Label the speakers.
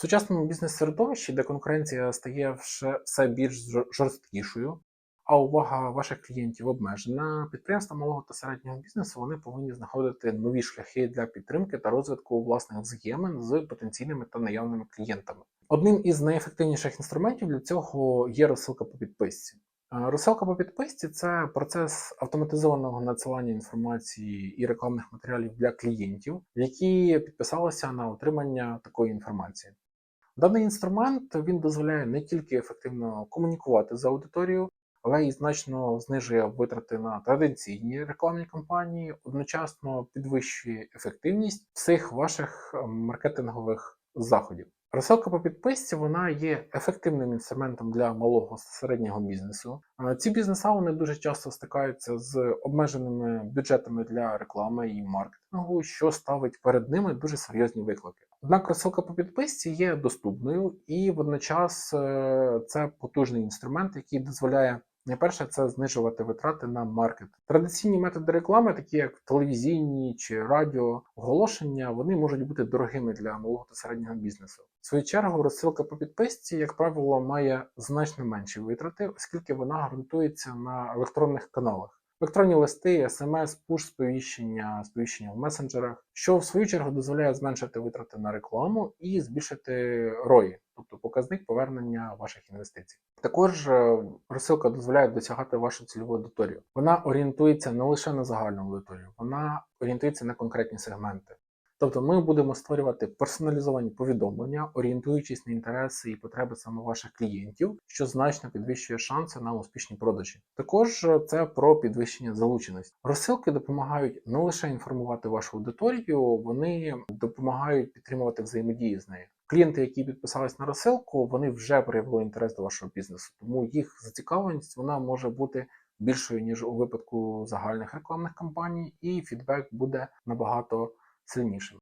Speaker 1: Сучасному бізнес-середовищі, де конкуренція стає все більш жорсткішою, а увага ваших клієнтів обмежена, підприємства малого та середнього бізнесу вони повинні знаходити нові шляхи для підтримки та розвитку власних взаємин з потенційними та наявними клієнтами. Одним із найефективніших інструментів для цього є розсилка по підписці. Е, Розсилка по підписці це процес автоматизованого надсилання інформації і рекламних матеріалів для клієнтів, які підписалися на отримання такої інформації. Даний інструмент він дозволяє не тільки ефективно комунікувати з аудиторією, але й значно знижує витрати на традиційні рекламні кампанії, одночасно підвищує ефективність всіх ваших е, маркетингових заходів. Розсилка по підписці вона є ефективним інструментом для малого середнього бізнесу. Ці бізнеса вони дуже часто стикаються з обмеженими бюджетами для реклами і маркетингу, що ставить перед ними дуже серйозні виклики. Однак розсилка по підписці є доступною і водночас е, це потужний інструмент, який дозволяє найперше це знижувати витрати на маркетинг. Традиційні методи реклами, такі як телевізійні чи радіо оголошення, вони можуть бути дорогими для малого та середнього бізнесу. В свою чергу, розсилка по підписці, як правило, має значно менші витрати, оскільки вона гарантується на електронних каналах. Електронні листи, смс, пуш сповіщення, сповіщення в месенджерах, що в свою чергу дозволяє зменшити витрати на рекламу і збільшити ROI, тобто показник повернення ваших інвестицій. Також е, розсилка дозволяє досягати вашу цільову аудиторію. Вона орієнтується не лише на загальну аудиторію, вона орієнтується на конкретні сегменти. Тобто ми будемо створювати персоналізовані повідомлення, орієнтуючись на інтереси і потреби саме ваших клієнтів, що значно підвищує шанси на успішні продажі. Також е, це про підвищення залученості. Розсилки допомагають не лише інформувати вашу аудиторію, вони допомагають підтримувати взаємодії з нею. Клієнти, які підписались на розсилку, вони вже проявили інтерес до вашого бізнесу, тому їх зацікавленість вона може бути більшою ніж у випадку загальних рекламних кампаній, і фідбек буде набагато сильнішим.